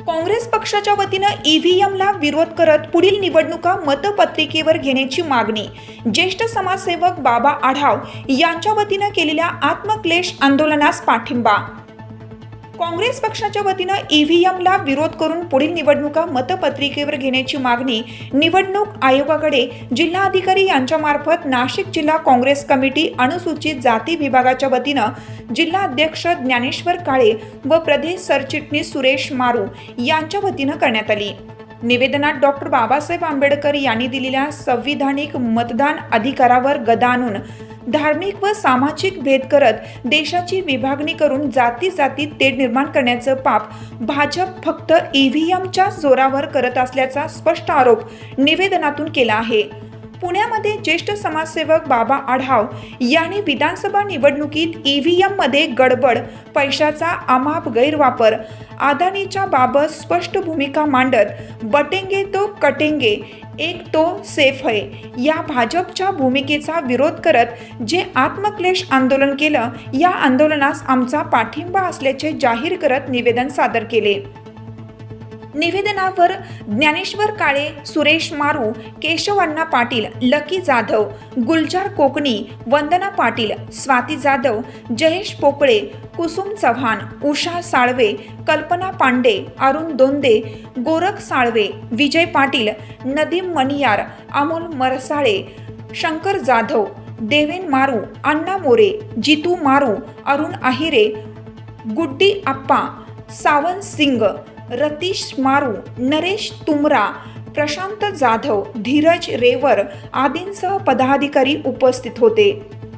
काँग्रेस पक्षाच्या वतीनं ईव्हीएमला विरोध करत पुढील निवडणुका मतपत्रिकेवर घेण्याची मागणी. ज्येष्ठ समाजसेवक बाबा आढाव यांच्या वतीनं केलेल्या आत्मक्लेश आंदोलनास पाठिंबा. काँग्रेस पक्षाच्या वतीनं ईव्हीएमला विरोध करून पुढील निवडणुका मतपत्रिकेवर घेण्याची मागणी निवडणूक आयोगाकडे जिल्हाधिकारी यांच्यामार्फत नाशिक जिल्हा काँग्रेस कमिटी अनुसूचित जाती विभागाच्या वतीनं जिल्हा अध्यक्ष ज्ञानेश्वर काळे व प्रदेश सरचिटणीस सुरेश मारू यांच्या वतीनं करण्यात आली. निवेदनात डॉक्टर बाबासाहेब आंबेडकर यांनी दिलेल्या संविधानिक मतदान अधिकारावर गदा आणून धार्मिक व सामाजिक भेद करत देशाची विभागणी करून जाती जातीत तेढ निर्माण करण्याचं पाप भाजप फक्त ईव्हीएमच्या जोरावर करत असल्याचा स्पष्ट आरोप निवेदनातून केला आहे. पुण्यामध्ये ज्येष्ठ समाजसेवक बाबा आढाव यांनी विधानसभा निवडणुकीत ईव्हीएममध्ये गडबड पैशाचा अमाप गैरवापर अदानीच्या बाबत स्पष्ट भूमिका मांडत बटेंगे तो कटेंगे एक तो सेफ है या भाजपच्या भूमिकेचा विरोध करत जे आत्मक्लेश आंदोलन केलं या आंदोलनास आमचा पाठिंबा असल्याचे जाहीर करत निवेदन सादर केले. निवेदनावर ज्ञानेश्वर काळे सुरेश मारू केशवअण्णा पाटील लकी जाधव गुलजार कोकणी वंदना पाटील स्वाती जाधव जयेश पोकळे कुसुम चव्हाण उषा साळवे कल्पना पांडे अरुण दोंदे गोरख साळवे विजय पाटील नदीम मणियार अमोल मरसाळे शंकर जाधव देवेन मारू अण्णा मोरे जितू मारू अरुण आहिरे गुड्डी आप्पा सावंत सिंग रतीश मारू नरेश तुमरा प्रशांत जाधव धीरज रेवर आदींसह पदाधिकारी उपस्थित होते.